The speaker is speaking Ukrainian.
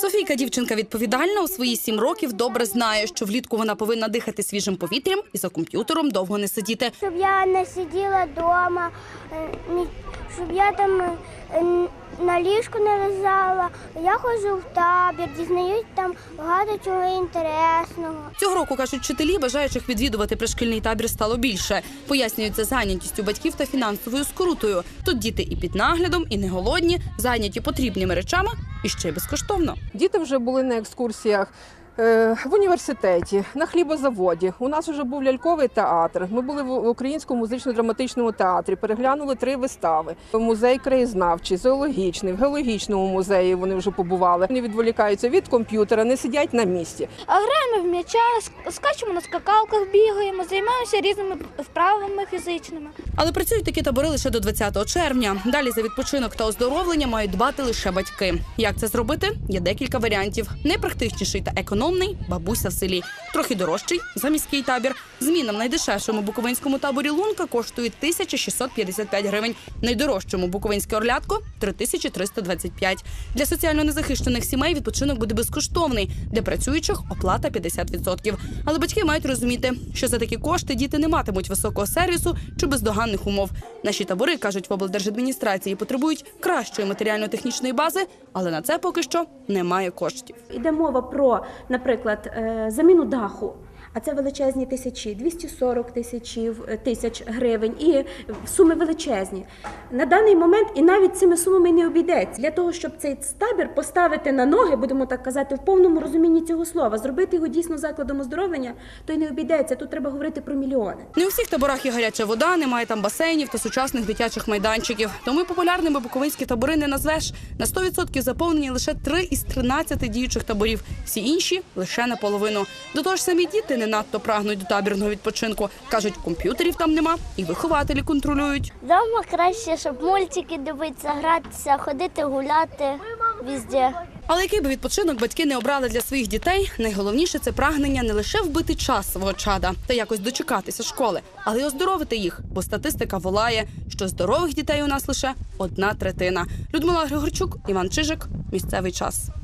Софійка, дівчинка відповідальна у свої сім років, добре знає, що влітку вона повинна дихати свіжим повітрям і за комп'ютером довго не сидіти. щоб я не сиділа вдома, щоб я там е, на ліжку не лежала. Я ходжу в табір, дізнаюсь там багато чого інтересного. Цього року кажуть, вчителі бажаючих відвідувати пришкільний табір стало більше. Пояснюють це зайнятістю батьків та фінансовою скрутою. Тут діти і під наглядом, і не голодні, зайняті потрібними речами і ще безкоштовно. Діти вже були на екскурсіях. Е, В університеті, на хлібозаводі. У нас вже був ляльковий театр. Ми були в Українському музично-драматичному театрі, переглянули три вистави. Музей краєзнавчий, зоологічний, в геологічному музеї вони вже побували. Вони відволікаються від комп'ютера, не сидять на місці. А граємо в м'яча, скачемо на скакалках, бігаємо, займаємося різними вправами фізичними. Але працюють такі табори лише до 20 червня. Далі за відпочинок та оздоровлення мають дбати лише батьки. Як це зробити? Є декілька варіантів. Найпрактичніший та економний бабуся в селі. Трохи дорожчий за міський табір. Зміна в найдешевшому буковинському таборі Лунка коштує 1655 гривень. Найдорожчому буковинське орлятко 3325. Для соціально незахищених сімей відпочинок буде безкоштовний. Для працюючих оплата 50%. Але батьки мають розуміти, що за такі кошти діти не матимуть високого сервісу чи бездоганних умов. Наші табори кажуть в облдержадміністрації, потребують кращої матеріально-технічної бази, але на це поки що немає коштів. Йде мова про, наприклад, е, заміну даху. А це величезні тисячі, 240 тисячів, е, тисяч гривень і суми величезні. На даний момент і навіть цими сумами не обійдеться. Для того, щоб цей табір поставити на ноги, будемо так казати, в повному розумінні цього слова, зробити його дійсно закладом оздоровлення, то й не обійдеться. Тут треба говорити про мільйони. Не у всіх таборах є гаряча вода, немає там басейнів та сучасних дитячих майданчиків. Тому популярними буковинські табори не назвеш. На 100% заповнені лише 3 із 13 діючих таборів. Всі інші лише наполовину. До того ж, самі діти не надто прагнуть до табірного відпочинку. кажуть, комп'ютерів там нема, і вихователі контролюють. Дома краще, щоб мультики дивитися, гратися, ходити гуляти везде. Але який би відпочинок батьки не обрали для своїх дітей, найголовніше це прагнення не лише вбити час свого чада та якось дочекатися школи, але й оздоровити їх, бо статистика волає, що здорових дітей у нас лише одна третина. Людмила Григорчук, Іван Чижик. Місцевий час.